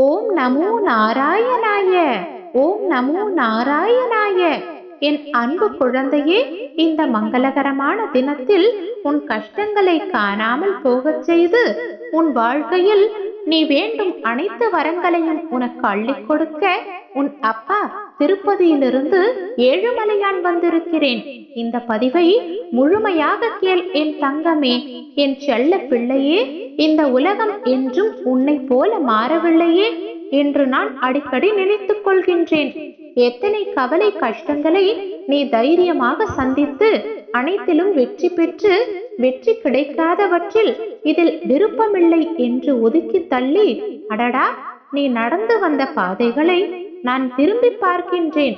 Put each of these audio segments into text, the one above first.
ஓம் நமோ நாராயணாய ஓம் நமோ நாராயணாய. என் அன்பு குழந்தையே இந்த மங்களகரமான தினத்தில் உன் கஷ்டங்களை காணாமல் போகச் செய்து உன் வாழ்க்கையில் நீ வேண்டும் அனைத்து வரங்களையும் உனக்கு அள்ளிக் கொடுக்க உன் அப்பா திருப்பதியிலிருந்து ஏழுமலையான் வந்திருக்கிறேன். இந்த பதிவை முழுமையாக கேள் என் தங்கமே என் செல்ல பிள்ளையே. இந்த உலகம் என்றும் உன்னை போல மாறவில்லையே என்று நான் அடிக்கடி நினைத்துக் கொள்கின்றேன். எத்தனை கவலை கஷ்டங்களை நீ தைரியமாக சந்தித்து அனைத்திலும் வெற்றி பெற்று வெற்றி கிடைக்காதவற்றில் இதில் விருப்பமில்லை என்று ஒதுக்கி தள்ளி அடடா நீ நடந்து வந்த பாதைகளை நான் திரும்பி பார்க்கின்றேன்.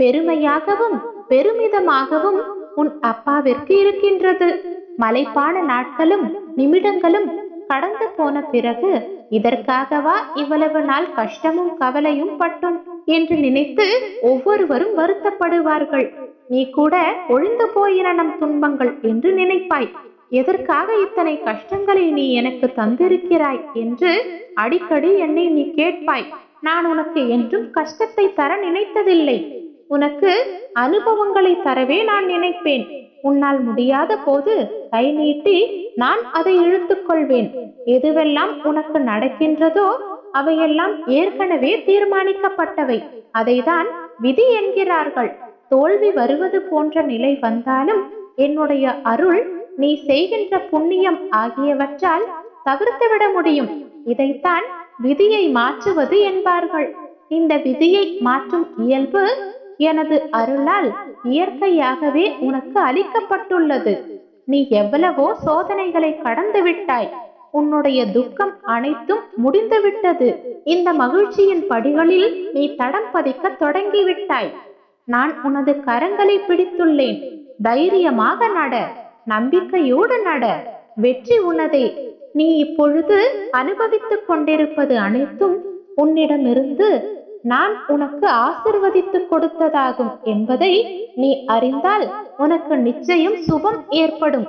பெருமையாகவும் பெருமிதமாகவும் உன் அப்பாவிற்கு இருக்கின்றது. மலைப்பான நாட்களும் நிமிடங்களும் கடந்து போன பிறகு இதற்காகவா இவ்வளவு நாள் கஷ்டமும் கவலையும் பட்டோம்? என்று நினைத்து ஒவ்வொருவரும் வருத்தப்படுவார்கள். நீ கூட ஒழிந்து போயின நம் துன்பங்கள் என்று நினைப்பாய். எதற்காக இத்தனை கஷ்டங்களை நீ எனக்கு தந்திருக்கிறாய்? என்று அடிக்கடி என்னை நீ கேட்பாய். நான் உனக்கு என்றும் கஷ்டத்தை தர நினைத்ததில்லை. உனக்கு அனுபவங்களை தரவே நான் நினைப்பேன். உன்னால் முடியாத போது கை நீட்டி நான் அதை இழுத்துக் கொள்வேன். எதுவெல்லாம் உனக்கு நடக்கின்றதோ அவையெல்லாம் ஏற்கனவே தீர்மானிக்கப்பட்டவை. அதைதான் விதி என்கிறார்கள். தோல்வி வருவது போன்ற நிலை வந்தாலும் என்னுடைய அருள் நீ செய்கின்ற புண்ணியம் ஆகியவற்றால் தவிர்த்துவிட முடியும். இதைத்தான் விதியை மாற்றுவது என்பார்கள். இந்த விதியை மாற்றும் இயல்பு எனது அருளால் இயற்கையாகவே உனக்கு அளிக்கப்பட்டுள்ளது. நீ எவ்வளவோ சோதனைகளை கடந்து விட்டாய். உன்னுடைய துக்கம் அனைத்தும் முடிந்துவிட்டது இந்த மகிழ்ச்சியின் படிகளில் நீ தடம் பதிக்க தொடங்கிவிட்டாய் நான் உனது கரங்களை பிடித்துள்ளேன். தைரியமாக நட. நம்பிக்கையோடு நட. வெற்றி உனதே. நீ இப்பொழுது அனுபவித்துக் கொண்டிருப்பது அனைத்தும் உன்னிடமிருந்து நான் உனக்கு ஆசிர்வதித்து கொடுத்ததாகும் என்பதை நீ அறிந்தால் உனக்கு நிச்சயம் சுபம் ஏற்படும்.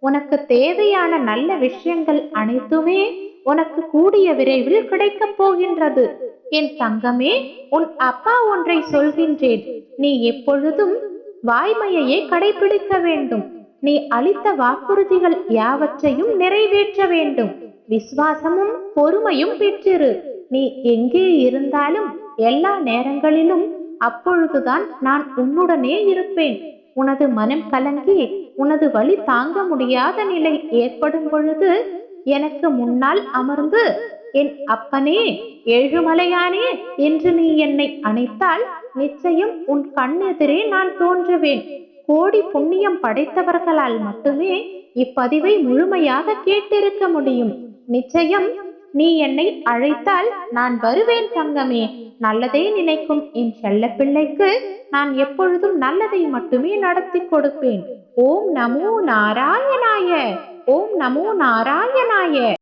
உனக்கு தேவையான நல்ல விஷயங்கள் அனைத்துமே உனக்கு கூடிய விரைவில் கிடைக்கப் போகின்றது. என் தங்கமே உன் அப்பா ஒன்றை சொல்கின்றேன். நீ எப்பொழுதும் வாய்மையையே கடைபிடிக்க வேண்டும். நீ அளித்த வாக்குறுதிகள் யாவற்றையும் நிறைவேற்ற வேண்டும். விசுவாசமும் பொறுமையும் பெற்றிரு. நீ எங்கே இருந்தாலும் எல்லா நேரங்களிலும் அப்பொழுதுதான் நான் உன்னுடனே இருப்பேன். உனது மனம் கலங்கி உனது வழி தாங்க முடியாத நிலை ஏற்படும் பொழுது எனக்கு முன்னால் அமர்ந்து என் அப்பனே ஏழுமலையானே என்று நீ என்னை அணைத்தால் நிச்சயம் உன் கண்ணெதிரே நான் தோன்றுவேன். கோடி புண்ணியம் படைத்தவர்களால் மட்டுமே இப்பதிவை முழுமையாக கேட்டிருக்க முடியும். நிச்சயம் நீ என்னை அழைத்தால் நான் வருவேன் தங்கமே. நல்லதே நினைக்கும் என் செல்ல பிள்ளைக்கு நான் எப்பொழுதும் நல்லதை மட்டுமே நடத்தி கொடுப்பேன். ஓம் நமோ நாராயணாய ஓம் நமோ நாராயணாய.